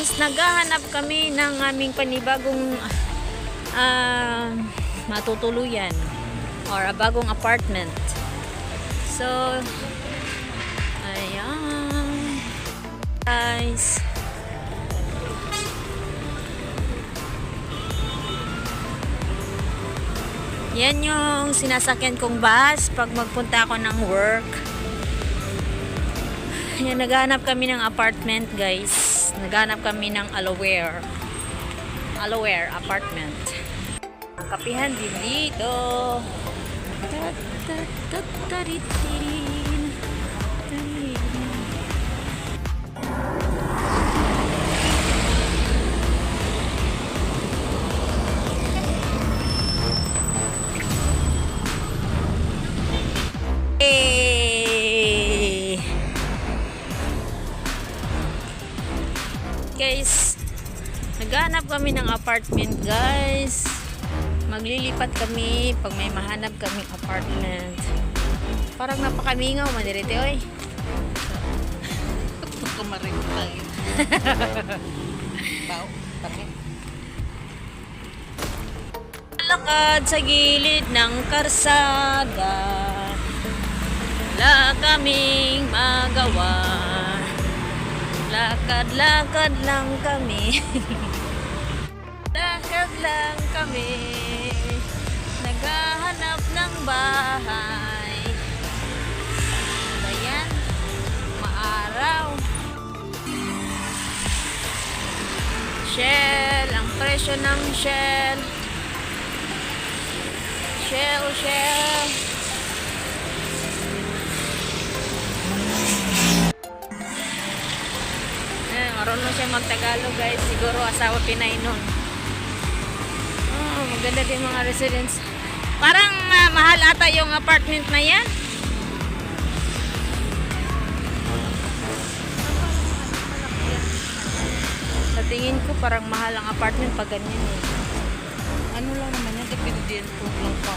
guys, naghahanap kami ng aming panibagong ah, matutuluyan or a bagong apartment. So, ayan. Guys. Yan yung sinasakyan kong bus pag magpunta ako ng work. Yan, naghanap kami ng apartment, guys. Naghanap kami ng Alaware. Alaware apartment. Ang kapihan din dito. Kami ng apartment, guys. Maglilipat kami pag may mahanap kaming apartment. Parang napakamingaw, madirite, oy. Kumarin tayo. Tao, pare. Lakad sa gilid ng karsada Wala kaming magawa Lakad-lakad lang kami lang kami Naghahanap ng bahay Ayan Maaraw Shell Ang presyo ng Shell Shell, shell. Eh, marunong siya magtagalog guys. Siguro asawa Pinay nun. Oh, maganda din mga residents. Parang ah, mahal ata yung apartment na yan. Sa tingin ko parang mahal ang apartment pag ganyan eh. Ano lang naman yan, depende din kung lang pa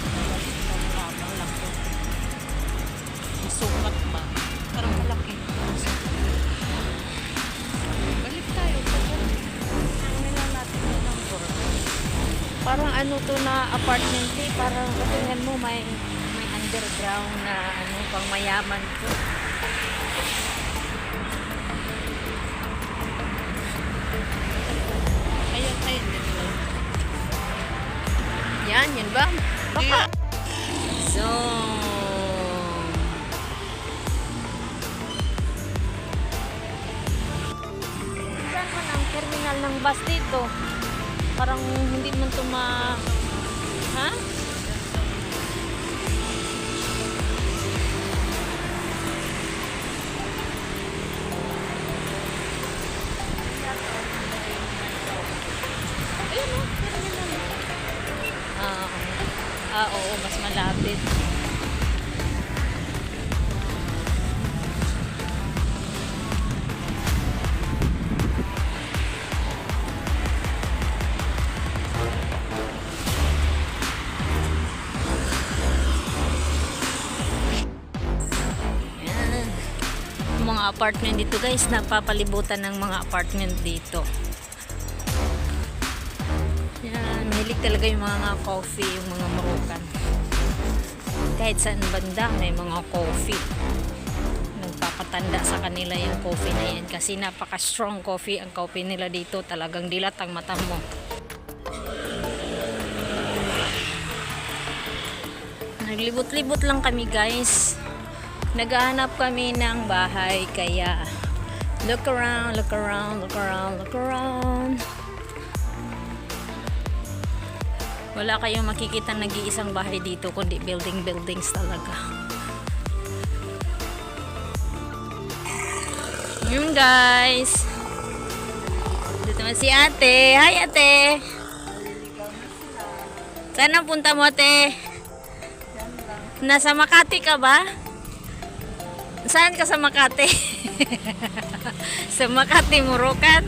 tama lang to. Masukat ba? Parang malaki. Parang ano to na apartment eh. Parang katingnan mo may may underground na ano pang mayaman ayan din lang. Yan, yan ba? Baka. So, terminal ng bus dito? Parang hindi man to ma... Ha? Ayun o, terminal. Ah, ah, oo, mas malapit. Mga apartment dito guys, napapalibutan ng mga apartment dito. Yan, mahilig talaga yung mga coffee, yung mga Moroccan. Kahit saan banda, may mga coffee. Nagpapatanda sa kanila yung coffee na yan. Kasi napaka-strong coffee ang coffee nila dito. Talagang dilat ang mata mo. Naglibot-libot lang kami guys. Naghahanap kami ng bahay kaya look around, look around, look around, look around. Wala kayong makikita nag-iisang bahay dito kundi building buildings talaga. Yun guys. Dito si ate. Hi ate. Saan ang punta mo ate? Nasa Makati ka ba? Saan ka sa Makati? sa Makati, Murukan?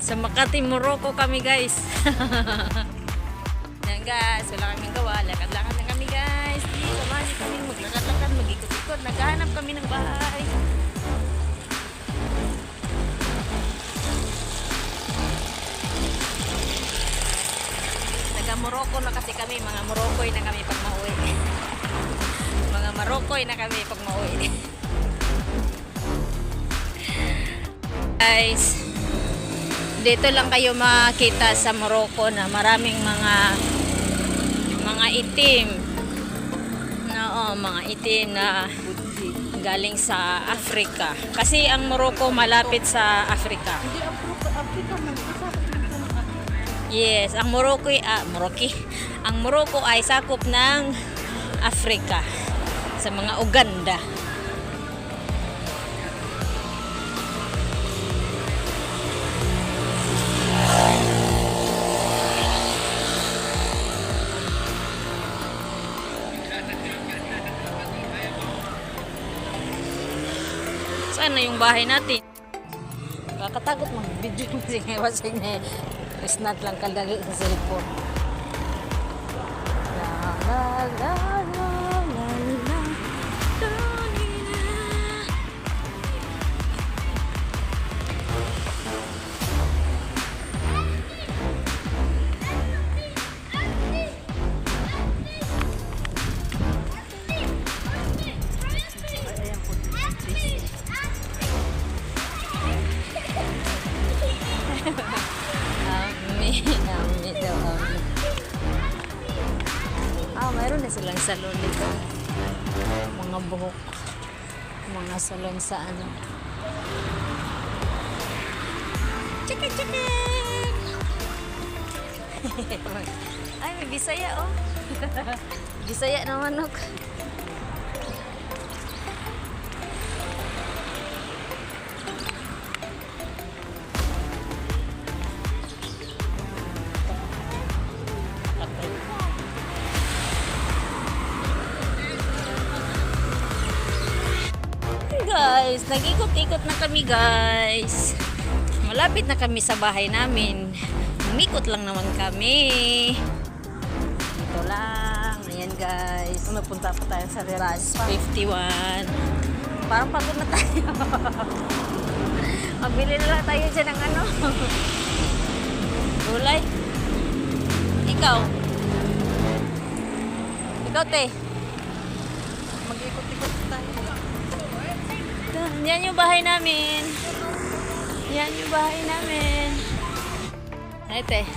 sa Makati, Morocco kami guys. Yan guys, wala kaming gawa. Lakad-lakad na kami guys. Dito, kami. Maglakad-lakad, mag-ikot-ikot. Naghahanap kami ng bahay. Taga na kasi kami. Mga Morocco na kami pag mauwi. mga Moroccoy na kami pag mauwi. Guys, dito lang kayo makita sa Morocco na maraming mga mga itim. Oh, mga itim na galing sa Africa. Kasi ang Morocco malapit sa Africa. Yes, ang Morocco ah, Morocco. Ang Morocco ay sakop ng Africa sa mga Uganda. Saan na yung bahay natin? Kakatakot mag video kasi nga kasi nga is not lang kadali sa cellphone. La la la salon dito. Mga buhok. Mga salon sa ano. Chika, chika! Ay, may bisaya, oh. bisaya na manok. Guys, nag-ikot-ikot na kami guys. Malapit na kami sa bahay namin. Umikot lang naman kami. Dito lang. Ayan guys. Napunta pa tayo sa Riras. 51. Parang pagod na tayo. Magbili na lang tayo dyan ng ano. Gulay. Ikaw. Ikaw, te. Mag-ikot-ikot tayo. Yan yung bahay namin. Yan yung bahay namin. Ete.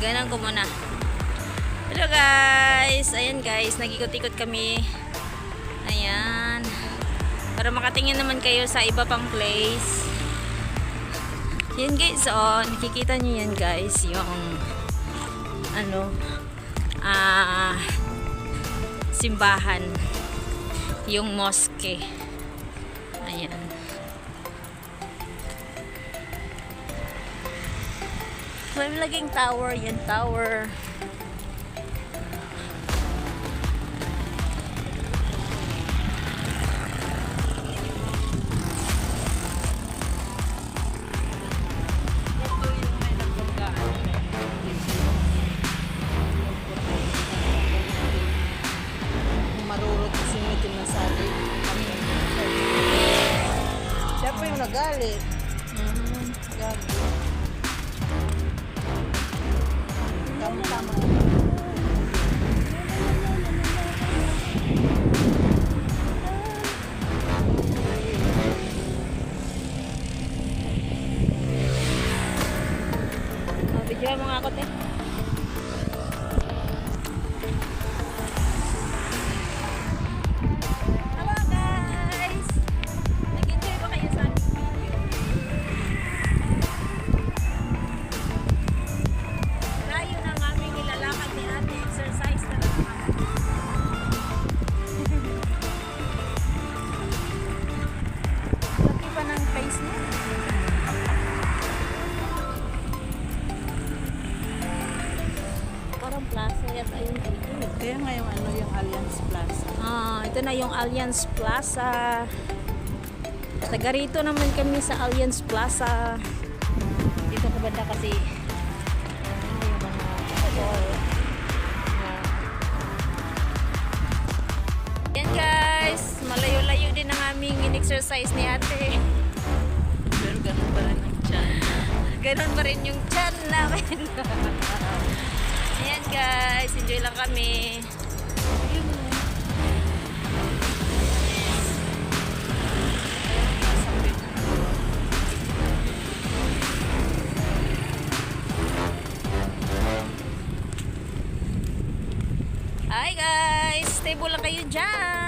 Ganan ko muna. Hello guys. Ayan guys. Nagikot-ikot kami. Ayan. Para makatingin naman kayo sa iba pang place. Yan guys. Oh, nakikita nyo yan guys. Yung ano ah simbahan. Yung mosque. Ayan. May laging tower, yan tower. tamanho. Ito na yung Alliance Plaza. Taga rito naman kami sa Alliance Plaza. Dito ko banda kasi ano yung mga mall. Yan guys, malayo-layo din ang aming in-exercise ni ate. Pero ganun pa rin ang tiyan. Ganon pa rin yung chan namin. Ayan guys, enjoy lang kami. Stable lang kayo dyan.